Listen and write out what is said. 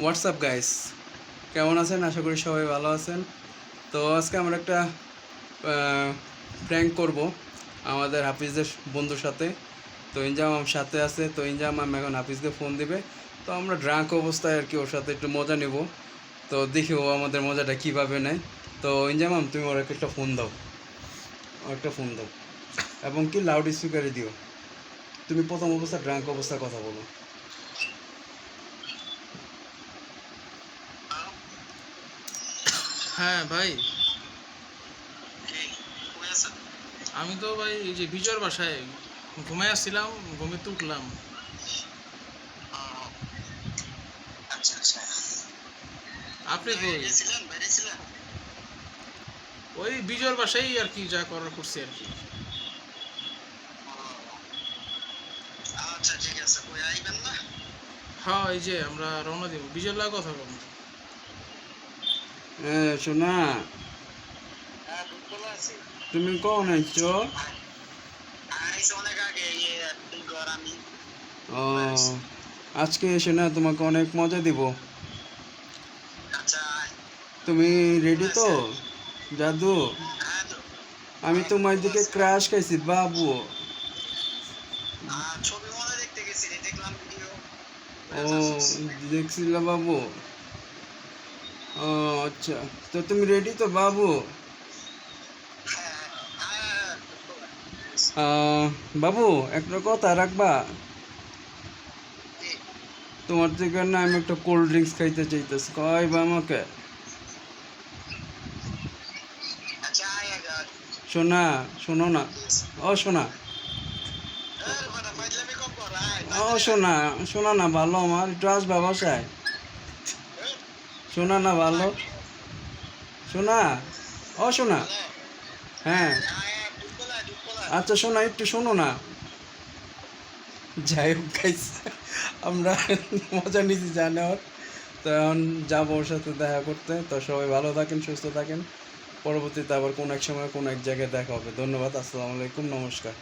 WhatsApp guys কেমন আছেন? আশা করি সবাই ভালো আছেন। তো আজকে আমরা একটা প্র্যাঙ্ক করব আমাদের হাফিজদের বন্ধুর সাথে। তো ইনজাম আমার সাথে আছে। তো ইনজাম আম এখন হাফিজকে ফোন দিবে। তো আমরা ড্রাঙ্ক অবস্থায় আর কি ওর সাথে একটু মজা নেব। তো দেখি ও আমাদের মজাটা কীভাবে নেয়। তো ইনজামাম তুমি ওর একটা ফোন দাও। একটা ফোন দাও। এবং কি লাউড স্পিকারে দিও। তুমি প্রথম অবস্থা ড্রাঙ্ক অবস্থায় কথা বলো। হ্যাঁ ভাই। আমি তো ভাই এই যে বিজয়ের বাসায় ঘুমাই আসছিলাম ঘুমে তো উঠলাম। আচ্ছা আচ্ছা আপনি ছিলেন ওই বিজয়ের বাসায় আর কি যা করার করছি আর কি। আচ্ছা হ্যাঁ এই যে আমরা রওনা দিব। বিজয়ের লাগে কথা বলব। আছি তুমি কখন আইছো? ও আজকে এসে না তোমাকে অনেক মজা দিব। তুমি রেডি তো? জাদু? আমি তোমার দিকে ক্রাশ খাইছি বাবু। ও দেখছিল বাবু। ও আচ্ছা। তো তুমি রেডি তো বাবু? বাবু একটা কথা রাখবা? তোমার থেকে না আমি একটা কোল্ড ড্রিঙ্কস খাইতে চাইতেছি কয় বা আমাকে? শোনা শোনো না। ও শোনা। ও শোনা শোনা না ভালো আমার। একটু আসবা বাসায়। শোনা না ভালো? শোনা ও শোনা হ্যাঁ। আচ্ছা শোনা একটু শোনো না। যাই হোক আমরা মজা নিচ্ছি জানে ওর তো এখন যাব ওর সাথে দেখা করতে। তো সবাই ভালো থাকেন, সুস্থ থাকেন। পরবর্তীতে আবার কোন এক সময়, কোন এক জায়গায় দেখা হবে। ধন্যবাদ, আসসালামু আলাইকুম, নমস্কার।